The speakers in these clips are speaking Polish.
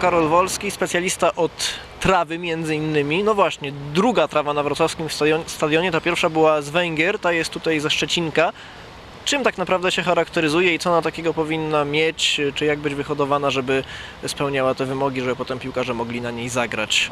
Karol Wolski, specjalista od trawy między innymi. No właśnie, druga trawa na wrocławskim stadion- stadionie, ta pierwsza była z Węgier, ta jest tutaj ze Szczecinka. Czym tak naprawdę się charakteryzuje i co ona takiego powinna mieć, czy jak być wyhodowana, żeby spełniała te wymogi, żeby potem piłkarze mogli na niej zagrać?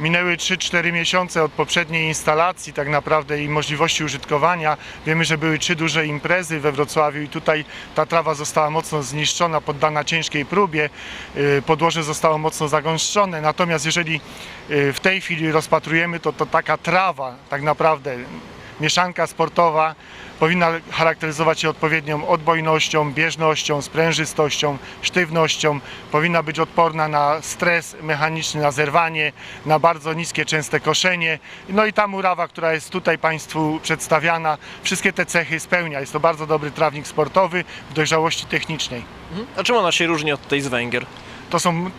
Minęły 3-4 miesiące od poprzedniej instalacji tak naprawdę i możliwości użytkowania. Wiemy, że były trzy duże imprezy we Wrocławiu i tutaj ta trawa została mocno zniszczona, poddana ciężkiej próbie. Yy, Podłoże zostało mocno zagąszczone. Natomiast jeżeli yy, w tej chwili rozpatrujemy, to, to taka trawa tak naprawdę mieszanka sportowa powinna charakteryzować się odpowiednią odbojnością, bieżnością, sprężystością, sztywnością. Powinna być odporna na stres mechaniczny, na zerwanie, na bardzo niskie, częste koszenie. No i ta murawa, która jest tutaj Państwu przedstawiana, wszystkie te cechy spełnia. Jest to bardzo dobry trawnik sportowy w dojrzałości technicznej. A czym ona się różni od tej z Węgier? To są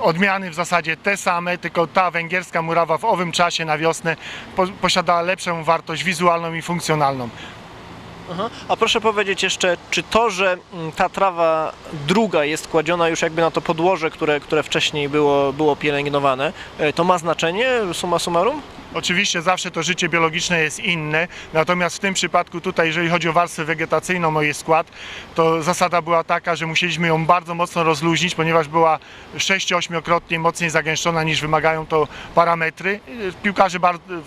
odmiany w zasadzie te same, tylko ta węgierska murawa w owym czasie na wiosnę po, posiada lepszą wartość wizualną i funkcjonalną. Aha. A proszę powiedzieć jeszcze, czy to, że mm, ta trawa druga jest kładziona już jakby na to podłoże, które, które wcześniej było, było pielęgnowane, e, to ma znaczenie summa summarum? Oczywiście zawsze to życie biologiczne jest inne, natomiast w tym przypadku tutaj, jeżeli chodzi o warstwę wegetacyjną, o jej skład, to zasada była taka, że musieliśmy ją bardzo mocno rozluźnić, ponieważ była 6-8-krotnie mocniej zagęszczona niż wymagają to parametry. Piłkarze,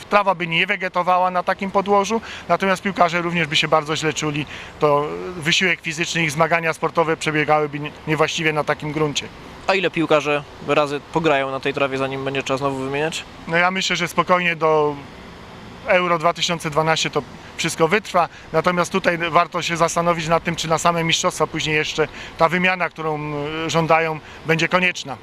trawa by nie wegetowała na takim podłożu, natomiast piłkarze również by się bardzo źle czuli, to wysiłek fizyczny, ich zmagania sportowe przebiegałyby nie- niewłaściwie na takim gruncie. A ile piłkarze razy pograją na tej trawie, zanim będzie czas znowu wymieniać? No ja myślę, że spokojnie do Euro 2012 to wszystko wytrwa, natomiast tutaj warto się zastanowić nad tym, czy na same mistrzostwa później jeszcze ta wymiana, którą y, żądają, będzie konieczna.